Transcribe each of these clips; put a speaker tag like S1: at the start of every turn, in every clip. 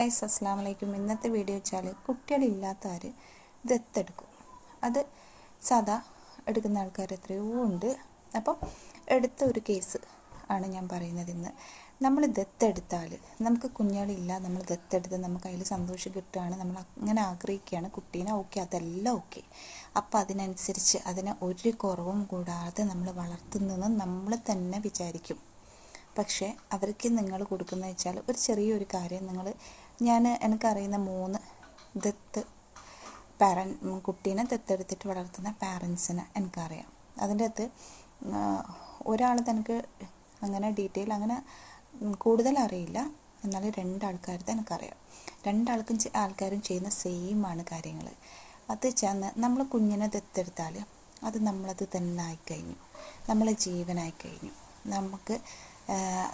S1: Guys അസ്സാം വലൈക്കും ഇന്നത്തെ വീഡിയോ വെച്ചാൽ കുട്ടികളില്ലാത്തവർ ദത്തെടുക്കും. അത് സാധാ എടുക്കുന്ന ആൾക്കാർ എത്രയോ ഉണ്ട്. അപ്പം എടുത്ത ഒരു കേസ് ആണ് ഞാൻ പറയുന്നത് ഇന്ന്. നമ്മൾ ദത്തെടുത്താൽ നമുക്ക് കുഞ്ഞുകളില്ല നമ്മൾ ദത്തെടുത്ത് നമുക്ക് അതിൽ സന്തോഷം കിട്ടുകയാണ് നമ്മൾ അങ്ങനെ ആഗ്രഹിക്കുകയാണ് കുട്ടീനെ ഓക്കെ അതെല്ലാം ഓക്കെ അപ്പോൾ അതിനനുസരിച്ച് അതിനെ ഒരു കുറവും കൂടാതെ നമ്മൾ വളർത്തുന്നതെന്ന് നമ്മൾ തന്നെ വിചാരിക്കും. പക്ഷേ അവർക്ക് നിങ്ങൾ കൊടുക്കുന്ന വെച്ചാൽ ഒരു ചെറിയൊരു കാര്യം നിങ്ങൾ ഞാൻ എനിക്കറിയുന്ന മൂന്ന് ദത്ത് പാരൻ കുട്ടീനെ ദത്തെടുത്തിട്ട് വളർത്തുന്ന പാരൻസിനെ എനിക്കറിയാം. അതിന്റെ അകത്ത് ഒരാൾ തനിക്ക് അങ്ങനെ ഡീറ്റെയിൽ അങ്ങനെ കൂടുതൽ അറിയില്ല. എന്നാലും രണ്ടാൾക്കാരുടെ എനിക്കറിയാം. രണ്ടാൾക്കും ആൾക്കാരും ചെയ്യുന്ന സെയിം ആണ് കാര്യങ്ങൾ. അത് ചെന്ന് നമ്മൾ കുഞ്ഞിനെ ദത്തെടുത്താൽ അത് നമ്മളത് തന്നെ ആയിക്കഴിഞ്ഞു. നമ്മളെ ജീവനായി കഴിഞ്ഞു. നമുക്ക്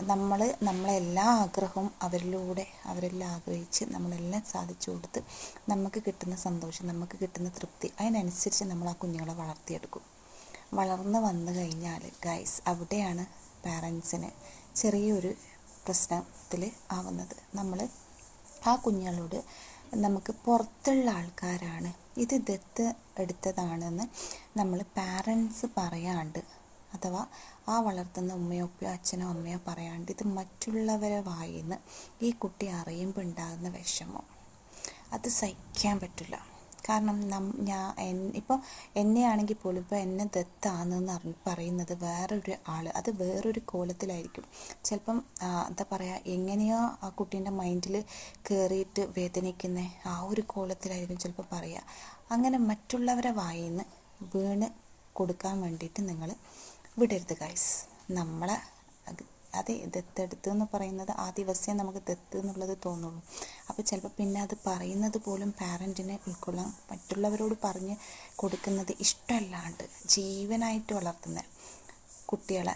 S1: നമ്മൾ നമ്മളെല്ലാ ആഗ്രഹവും അവരിലൂടെ അവരെല്ലാം ആഗ്രഹിച്ച് നമ്മളെല്ലാം സാധിച്ചു കൊടുത്ത് നമുക്ക് കിട്ടുന്ന സന്തോഷം നമുക്ക് കിട്ടുന്ന തൃപ്തി അതിനനുസരിച്ച് നമ്മൾ ആ കുഞ്ഞുങ്ങളെ വളർത്തിയെടുക്കും. വളർന്ന് വന്നു കഴിഞ്ഞാൽ ഗൈസ് അവിടെയാണ് പാരൻസിന് ചെറിയൊരു പ്രശ്നത്തിൽ ആവുന്നത്. നമ്മൾ ആ കുഞ്ഞുങ്ങളോട് നമുക്ക് പുറത്തുള്ള ആൾക്കാരാണ് ഇത് ദത്ത് എടുത്തതാണെന്ന് നമ്മൾ പാരൻസ് പറയാണ്ട് അഥവാ ആ വളർത്തുന്ന ഉമ്മയോ ഉപ്പയോ അച്ഛനോ അമ്മയോ പറയാണ്ട് ഇത് മറ്റുള്ളവരെ വായിന്ന് ഈ കുട്ടി അറിയുമ്പോൾ ഉണ്ടാകുന്ന വിഷമം. അത് സഹിക്കാൻ പറ്റില്ല. കാരണം നം ഞാൻ ഇപ്പോൾ എന്നെയാണെങ്കിൽ പോലും ഇപ്പോൾ എന്നെ ദത്താണെന്ന് അറിഞ്ഞ് പറയുന്നത് വേറൊരു ആൾ അത് വേറൊരു കോലത്തിലായിരിക്കും. ചിലപ്പം എന്താ പറയുക എങ്ങനെയോ ആ കുട്ടീന്റെ മൈൻഡിൽ കയറിയിട്ട് വേദനിക്കുന്ന? ആ ഒരു കോലത്തിലായിരിക്കും ചിലപ്പോൾ പറയുക അങ്ങനെ മറ്റുള്ളവരെ വായിന്ന് വീണ് കൊടുക്കാൻ വേണ്ടിയിട്ട് നിങ്ങൾ വിടരുത് ഗൈസ് നമ്മൾ അത് ദത്തെടുത്ത് എന്ന് പറയുന്നത് ആ ദിവസമേ നമുക്ക് ദത്ത് എന്നുള്ളത് തോന്നുള്ളൂ. അപ്പോൾ ചിലപ്പോൾ പിന്നെ അത് പറയുന്നത് പോലും പാരന്റിനെ ഉൾക്കൊള്ളാൻ മറ്റുള്ളവരോട് പറഞ്ഞ് കൊടുക്കുന്നത് ഇഷ്ടമല്ലാണ്ട് ജീവനായിട്ട് വളർത്തുന്ന കുട്ടികളെ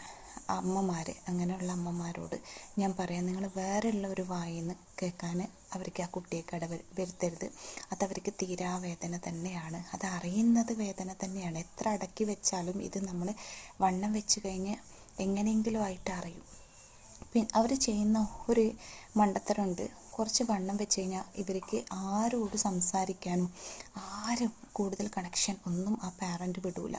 S1: അമ്മമാർ അങ്ങനെയുള്ള അമ്മമാരോട് ഞാൻ പറയാം നിങ്ങൾ വേറെയുള്ള ഒരു വായിന്ന് കേൾക്കാൻ അവർക്ക് ആ കുട്ടിയെ കട വരുത്തരുത്. അതവർക്ക് തീരാ വേദന തന്നെയാണ്. അത് അറിയുന്നത് വേദന തന്നെയാണ്. എത്ര അടക്കി വെച്ചാലും ഇത് നമ്മൾ വണ്ണം വെച്ച് കഴിഞ്ഞ് എങ്ങനെയെങ്കിലും ആയിട്ട് അറിയും. പിന്നെ അവർ ചെയ്യുന്ന ഒരു മണ്ടത്തരമുണ്ട്. കുറച്ച് വണ്ണം വെച്ച് കഴിഞ്ഞാൽ ഇവർക്ക് ആരോട് സംസാരിക്കാനും ആരും കൂടുതൽ കണക്ഷൻ ഒന്നും ആ പാരന്റ് വിടൂല.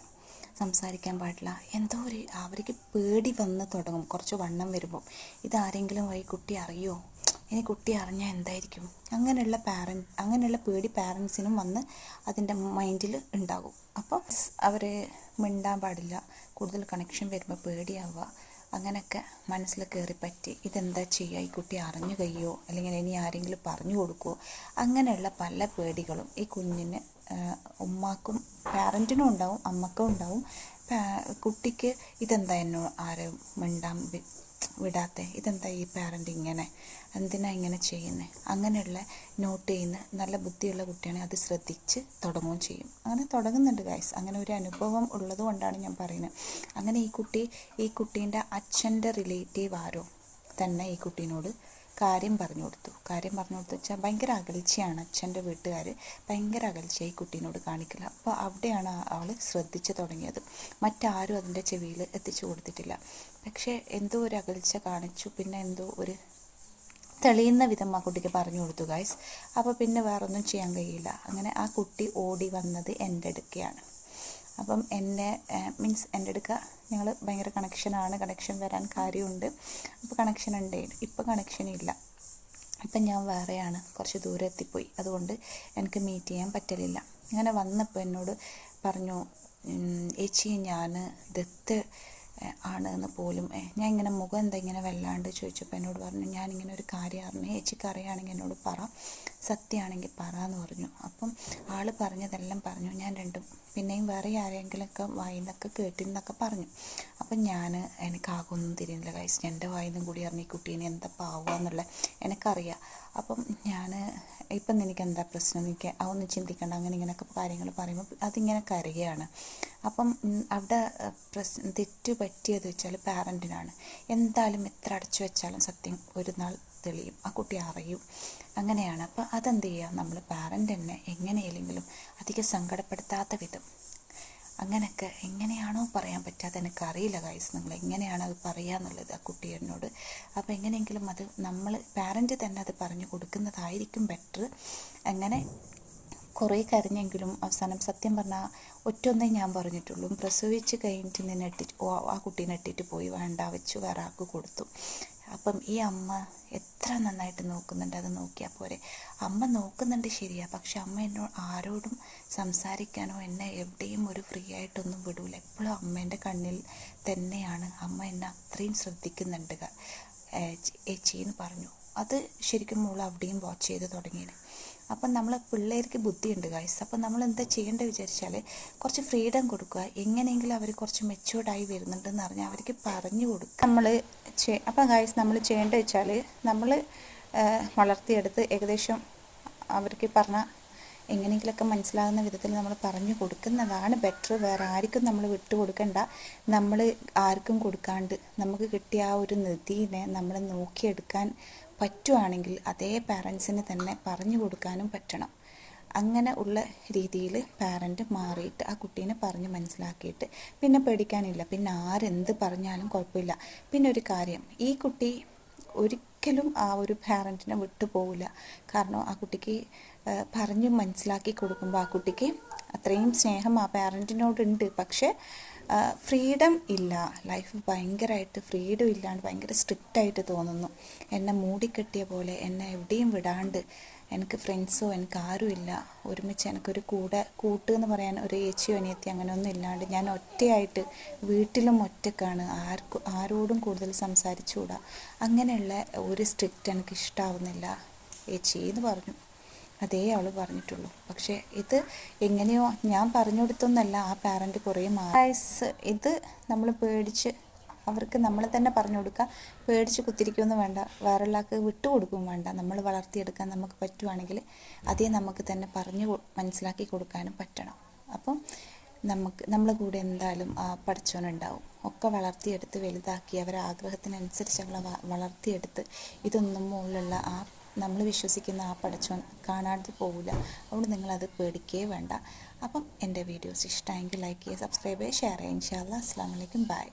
S1: സംസാരിക്കാൻ പാടില്ല. എന്തോ ഒരു അവർക്ക് പേടി വന്ന് തുടങ്ങും. കുറച്ച് വണ്ണം വരുമ്പോൾ ഇതാരെങ്കിലും വഴി കുട്ടി അറിയോ? ഇനി കുട്ടി അറിഞ്ഞാൽ എന്തായിരിക്കും? അങ്ങനെയുള്ള പാരൻ അങ്ങനെയുള്ള പേടി പാരൻസിനും വന്ന് അതിന്റെ മൈൻഡിൽ ഉണ്ടാകും. അപ്പോൾ അവർ മിണ്ടാൻ പാടില്ല. കൂടുതൽ കണക്ഷൻ വരുമ്പോൾ പേടിയാവുക. അങ്ങനെയൊക്കെ മനസ്സിൽ കയറി പറ്റി ഇതെന്താ ചെയ്യുക ഈ കുട്ടി അറിഞ്ഞു കഴിയോ? അല്ലെങ്കിൽ ഇനി ആരെങ്കിലും പറഞ്ഞു കൊടുക്കുമോ അങ്ങനെയുള്ള പല പേടികളും ഈ കുഞ്ഞിന് ഉമ്മാക്കും പാരന്റിനും ഉണ്ടാവും അമ്മക്കും ഉണ്ടാവും. കുട്ടിക്ക് ഇതെന്താ എന്നോ ആരും മിണ്ടാൻ വിടാത്തെ ഇതെന്താ ഈ പാരന്റ് ഇങ്ങനെ? എന്തിനാ ഇങ്ങനെ ചെയ്യുന്നത് അങ്ങനെയുള്ള നോട്ട് ചെയ്യുന്ന നല്ല ബുദ്ധിയുള്ള കുട്ടിയാണെങ്കിൽ അത് ശ്രദ്ധിച്ച് തുടങ്ങുകയും ചെയ്യും. അങ്ങനെ തുടങ്ങുന്നുണ്ട് ഗൈസ് അങ്ങനെ ഒരു അനുഭവം ഉള്ളത് കൊണ്ടാണ് ഞാൻ പറയുന്നത്. അങ്ങനെ ഈ കുട്ടി ഈ കുട്ടീന്റെ അച്ഛന്റെ റിലേറ്റീവ് ആരോ തന്നെ ഈ കുട്ടീനോട് കാര്യം പറഞ്ഞു കൊടുത്തു. കാര്യം പറഞ്ഞു കൊടുത്തു വെച്ചാൽ ഭയങ്കര അകൽച്ചയാണ് അച്ഛന്റെ വീട്ടുകാർ ഭയങ്കര അകൽച്ചയായി കുട്ടീനോട് കാണിക്കില്ല അപ്പോൾ അവിടെയാണ് അവൾ ശ്രദ്ധിച്ചു തുടങ്ങിയത്. മറ്റാരും അതിന്റെ ചെവിയിൽ എത്തിച്ചു കൊടുത്തിട്ടില്ല. പക്ഷേ എന്തോ ഒരു അകൽച്ച കാണിച്ചു. പിന്നെ എന്തോ ഒരു തെളിയുന്ന വിധം ആ കുട്ടിക്ക് പറഞ്ഞു കൊടുത്തു ഗൈസ് അപ്പോൾ പിന്നെ വേറൊന്നും ചെയ്യാൻ കഴിയില്ല. അങ്ങനെ ആ കുട്ടി ഓടി വന്നത് എന്റെ അടുക്കയാണ്. അപ്പം എന്നെ മീൻസ് എന്റെ അടുക്ക ഞങ്ങൾ ഭയങ്കര കണക്ഷനാണ് കണക്ഷൻ വരാൻ കാര്യമുണ്ട്. അപ്പോൾ കണക്ഷൻ ഉണ്ട്. ഇപ്പോൾ കണക്ഷൻ ഇല്ല. ഇപ്പം ഞാൻ വേറെയാണ്. കുറച്ച് ദൂരെ എത്തിപ്പോയി. അതുകൊണ്ട് എനിക്ക് മീറ്റ് ചെയ്യാൻ പറ്റലില്ല. അങ്ങനെ വന്നപ്പോൾ എന്നോട് പറഞ്ഞു ഏച്ചി ഞാൻ ദത്ത് ആണ് എന്ന് പോലും. ഞാൻ ഇങ്ങനെ മുഖം എന്താ ഇങ്ങനെ വല്ലാണ്ട് ചോദിച്ചപ്പോൾ എന്നോട് പറഞ്ഞു ഞാനിങ്ങനെ ഒരു കാര്യം അറിഞ്ഞു. ചേച്ചിക്ക് അറിയുകയാണെങ്കിൽ എന്നോട് പറ. സത്യമാണെങ്കിൽ പറ എന്ന് പറഞ്ഞു. അപ്പം ആൾ പറഞ്ഞതെല്ലാം പറഞ്ഞു. ഞാൻ രണ്ടും പിന്നെയും വേറെ ആരെങ്കിലുമൊക്കെ വായിന്നൊക്കെ കേട്ടിരുന്നൊക്കെ പറഞ്ഞു. അപ്പം ഞാൻ എനിക്കാകൊന്നും തിരിയുന്നില്ല കൈസ് എന്റെ വായിന്നും കൂടി അറിഞ്ഞ. ഈ കുട്ടീനെ എന്താ പാവുക എന്നുള്ള എനിക്കറിയാം. അപ്പം ഞാൻ ഇപ്പം നിനക്ക് എന്താ പ്രശ്നം എനിക്ക് അതൊന്നും ചിന്തിക്കേണ്ട. അങ്ങനെ ഇങ്ങനെയൊക്കെ കാര്യങ്ങൾ പറയുമ്പോൾ അതിങ്ങനെ കരയുകയാണ് അപ്പം അവിടെ പ്രശ്നം തെറ്റ് പറ്റിയത് വെച്ചാൽ പാരന്റിനാണ് എന്തായാലും എത്ര അടച്ചു വെച്ചാലും സത്യം ഒരു നാൾ തെളിയും. ആ കുട്ടി അറിയും. അങ്ങനെയാണ്. അപ്പോൾ അതെന്ത് ചെയ്യുക നമ്മൾ പാരന്റ് തന്നെ എങ്ങനെയെങ്കിലും അധികം സങ്കടപ്പെടുത്താത്ത വിധം. അങ്ങനെയൊക്കെ എങ്ങനെയാണോ പറയാൻ പറ്റാതെ എനിക്കറിയില്ല ഗൈസ് നിങ്ങൾ എങ്ങനെയാണ് അത് പറയുക എന്നുള്ളത് ആ കുട്ടിയോട് അപ്പോൾ എങ്ങനെയെങ്കിലും അത് നമ്മൾ പാരന്റ് തന്നെ അത് പറഞ്ഞു കൊടുക്കുന്നതായിരിക്കും ബെറ്റർ. അങ്ങനെ കുറേ കരഞ്ഞെങ്കിലും അവസാനം സത്യം പറഞ്ഞാൽ ഒറ്റൊന്നേ ഞാൻ പറഞ്ഞിട്ടുള്ളൂ. പ്രസവിച്ച് കഴിഞ്ഞിട്ട് നിന്നെ ആ കുട്ടീനെ ഇട്ടിട്ട് പോയി വേണ്ട വെച്ച് വേറെ കൊടുത്തു. അപ്പം ഈ അമ്മ എത്ര നന്നായിട്ട് നോക്കുന്നുണ്ട് അത് നോക്കിയാൽ പോരെ. അമ്മ നോക്കുന്നുണ്ട് ശരിയാ പക്ഷെ അമ്മ എന്നോട് ആരോടും സംസാരിക്കാനോ എന്നെ എവിടെയും ഒരു ഫ്രീ ആയിട്ടൊന്നും വിടൂല. എപ്പോഴും അമ്മേന്റെ കണ്ണിൽ തന്നെയാണ് അമ്മ എന്നെ അത്രയും ശ്രദ്ധിക്കുന്നുണ്ട്. ഏച്ചിന്ന് പറഞ്ഞു. അത് ശരിക്കും മോൾ അവിടെയും വാച്ച് ചെയ്ത് തുടങ്ങിയത് അപ്പം നമ്മൾ പിള്ളേർക്ക് ബുദ്ധിയുണ്ട് ഗൈസ് അപ്പം നമ്മൾ എന്താ ചെയ്യേണ്ടത് വിചാരിച്ചാൽ കുറച്ച് ഫ്രീഡം കൊടുക്കുക. എങ്ങനെയെങ്കിലും അവർ കുറച്ച് മെച്ചുവേർഡായി വരുന്നുണ്ടെന്ന് പറഞ്ഞാൽ അവർക്ക് പറഞ്ഞു കൊടുക്കുക. നമ്മൾ ചെ അപ്പം ഗൈസ് നമ്മൾ ചെയ്യേണ്ടത് വെച്ചാൽ നമ്മൾ വളർത്തിയെടുത്ത് ഏകദേശം അവർക്ക് പറഞ്ഞ എങ്ങനെയെങ്കിലുമൊക്കെ മനസ്സിലാകുന്ന വിധത്തിൽ നമ്മൾ പറഞ്ഞു കൊടുക്കുന്നതാണ് ബെറ്റർ വേറെ ആർക്കും നമ്മൾ വിട്ടു കൊടുക്കണ്ട. നമ്മൾ ആർക്കും കൊടുക്കാണ്ട് നമുക്ക് കിട്ടിയ ആ ഒരു നിധിനെ നമ്മൾ നോക്കിയെടുക്കാൻ പറ്റുവാണെങ്കിൽ അതേ പാരൻസിന് തന്നെ പറഞ്ഞു കൊടുക്കാനും പറ്റണം. അങ്ങനെ ഉള്ള രീതിയിൽ പാരന്റ് മാറിയിട്ട് ആ കുട്ടീനെ പറഞ്ഞ് മനസ്സിലാക്കിയിട്ട് പിന്നെ പേടിക്കാനില്ല. പിന്നെ ആരെന്ത് പറഞ്ഞാലും കുഴപ്പമില്ല. പിന്നെ ഒരു കാര്യം ഈ കുട്ടി ഒരിക്കലും ആ ഒരു പാരന്റിനെ വിട്ടു പോവില്ല. കാരണം ആ കുട്ടിക്ക് പറഞ്ഞ് മനസ്സിലാക്കി കൊടുക്കുമ്പോൾ ആ കുട്ടിക്ക് അത്രയും സ്നേഹം ആ പാരന്റിനോടുണ്ട് പക്ഷേ ഫ്രീഡം ഇല്ല. ലൈഫ് ഭയങ്കരമായിട്ട് ഫ്രീഡം ഇല്ലാണ്ട് ഭയങ്കര സ്ട്രിക്റ്റായിട്ട് തോന്നുന്നു. എന്നെ മൂടിക്കെട്ടിയ പോലെ എന്നെ എവിടെയും വിടാണ്ട് എനിക്ക് ഫ്രണ്ട്സോ എനിക്ക് ആരുമില്ല ഒരുമിച്ച് എനിക്കൊരു കൂടെ കൂട്ട് എന്ന് പറയാൻ ഒരു ഏച്ചിയോ അനിയത്തി അങ്ങനെയൊന്നും ഇല്ലാണ്ട് ഞാൻ ഒറ്റയായിട്ട് വീട്ടിലും ഒറ്റക്കാണ്. ആർക്കും ആരോടും കൂടുതൽ സംസാരിച്ചുകൂടാ. അങ്ങനെയുള്ള ഒരു സ്ട്രിക്റ്റ് എനിക്ക് ഇഷ്ടാവുന്നില്ല ഏച്ചി എന്ന് പറഞ്ഞു. അതേ അവൾ പറഞ്ഞിട്ടുള്ളൂ. പക്ഷേ ഇത് എങ്ങനെയോ ഞാൻ പറഞ്ഞു കൊടുത്തൊന്നല്ല ആ പാരന്റ് കുറേ മാസ് ഇത് നമ്മൾ പേടിച്ച് അവർക്ക് നമ്മൾ തന്നെ പറഞ്ഞു കൊടുക്കുക. പേടിച്ച് കുത്തിരിക്കുമെന്ന് വേണ്ട. വേറൊരാൾക്ക് വിട്ടുകൊടുക്കും വേണ്ട. നമ്മൾ വളർത്തിയെടുക്കാൻ നമുക്ക് പറ്റുവാണെങ്കിൽ അതേ നമുക്ക് തന്നെ പറഞ്ഞു മനസ്സിലാക്കി കൊടുക്കാനും പറ്റണം. അപ്പം നമുക്ക് നമ്മളെ കൂടെ എന്തായാലും പഠിച്ചവനുണ്ടാവും. ഒക്കെ വളർത്തിയെടുത്ത് വലുതാക്കി അവരെ ആഗ്രഹത്തിനനുസരിച്ച് അവളെ വളർത്തിയെടുത്ത് ഇതൊന്നും മുകളിലുള്ള ആ നമ്മൾ വിശ്വസിക്കുന്ന ആ പഠിച്ചോൻ കാണാതെ പോവില്ല. അതുകൊണ്ട് നിങ്ങളത് പേടിക്കേ വേണ്ട. അപ്പം എന്റെ വീഡിയോസ് ഇഷ്ടമെങ്കിൽ ലൈക്ക് ചെയ്യുക സബ്സ്ക്രൈബ് ചെയ്യുക ഷെയർ ചെയ്യുക. ഇൻഷാല്ല അസ്സാം വലൈക്കും ബൈ